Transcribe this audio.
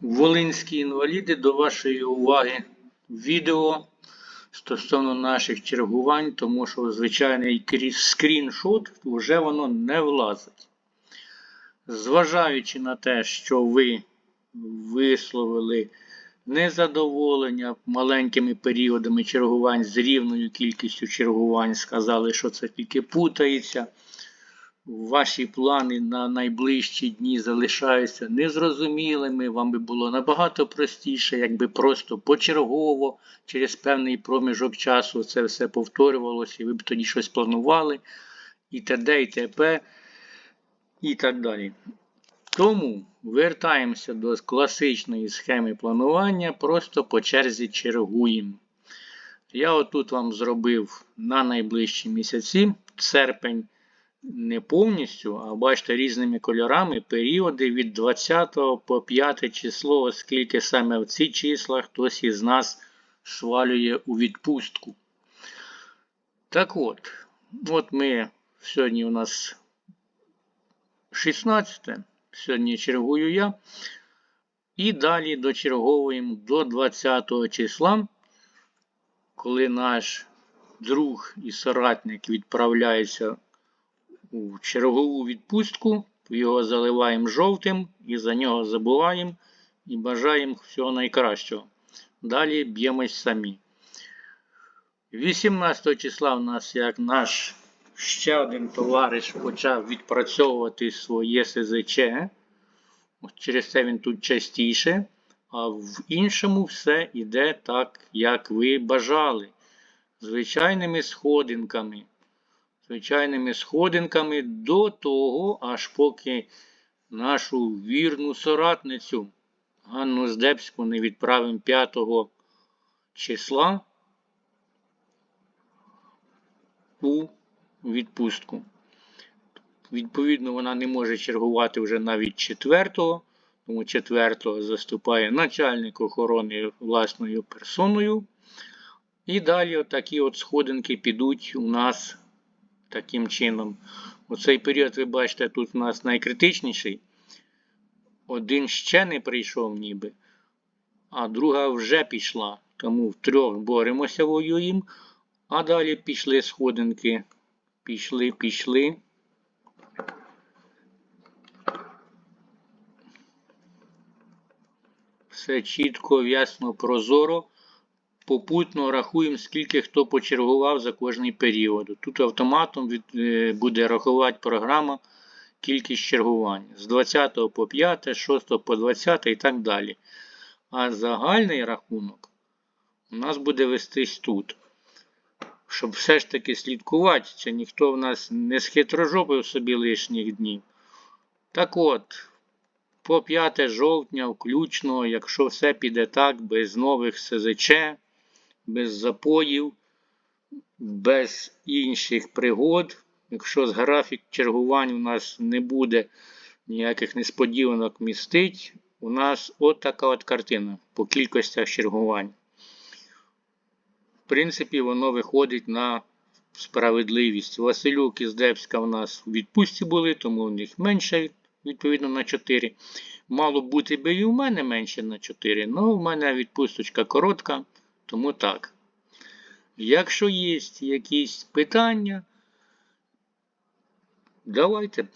Волинські інваліди, до вашої уваги відео стосовно наших чергувань, тому що звичайний крі- скріншот вже воно не влазить. Зважаючи на те, що ви висловили незадоволення маленькими періодами чергувань з рівною кількістю чергувань, сказали, що це тільки путається. Ваші плани на найближчі дні залишаються незрозумілими. Вам би було набагато простіше, якби просто почергово через певний проміжок часу це все повторювалося, і ви б тоді щось планували, і т.д. і т.п. і так далі. Тому вертаємося до класичної схеми планування, просто по черзі чергуємо. Я отут вам зробив на найближчі місяці серпень не повністю, а бачите різними кольорами періоди від 20 по 5 число, оскільки саме в ці числа хтось із нас свалює у відпустку. Так от, от ми сьогодні у нас 16, сьогодні чергую я. І далі дочерговуємо до 20 числа, коли наш друг і соратник відправляється у чергову відпустку, його заливаємо жовтим і за нього забуваємо і бажаємо всього найкращого. Далі б'ємось самі. 18 числа в нас як наш ще один товариш почав відпрацьовувати своє СЗЧ. Через це він тут частіше. А в іншому все йде так, як ви бажали. Звичайними сходинками звичайними сходинками до того, аж поки нашу вірну соратницю Ганну Здебську не відправимо 5 числа у відпустку. Відповідно, вона не може чергувати вже навіть 4 тому 4-го заступає начальник охорони власною персоною. І далі такі от сходинки підуть у нас таким чином. Оцей період, ви бачите, тут у нас найкритичніший. Один ще не прийшов ніби, а друга вже пішла. Тому в трьох боремося воюємо. А далі пішли сходинки. Пішли, пішли. Все чітко, ясно, прозоро попутно рахуємо, скільки хто почергував за кожний період. Тут автоматом від, е, буде рахувати програма кількість чергувань з 20 по 5, з 6 по 20 і так далі. А загальний рахунок у нас буде вестись тут. Щоб все ж таки слідкувати, чи ніхто в нас не схитрожопив собі лишніх днів. Так от, по 5 жовтня, включно, якщо все піде так, без нових СЗЧ, без запоїв, без інших пригод. Якщо з графік чергувань у нас не буде ніяких несподіванок містить, у нас от така от картина по кількостях чергувань. В принципі, воно виходить на справедливість. Василюк і Здебська у нас в відпустці були, тому у них менше, відповідно, на 4. Мало бути би і у мене менше на 4, але у мене відпусточка коротка. Тому так. Якщо є якісь питання, давайте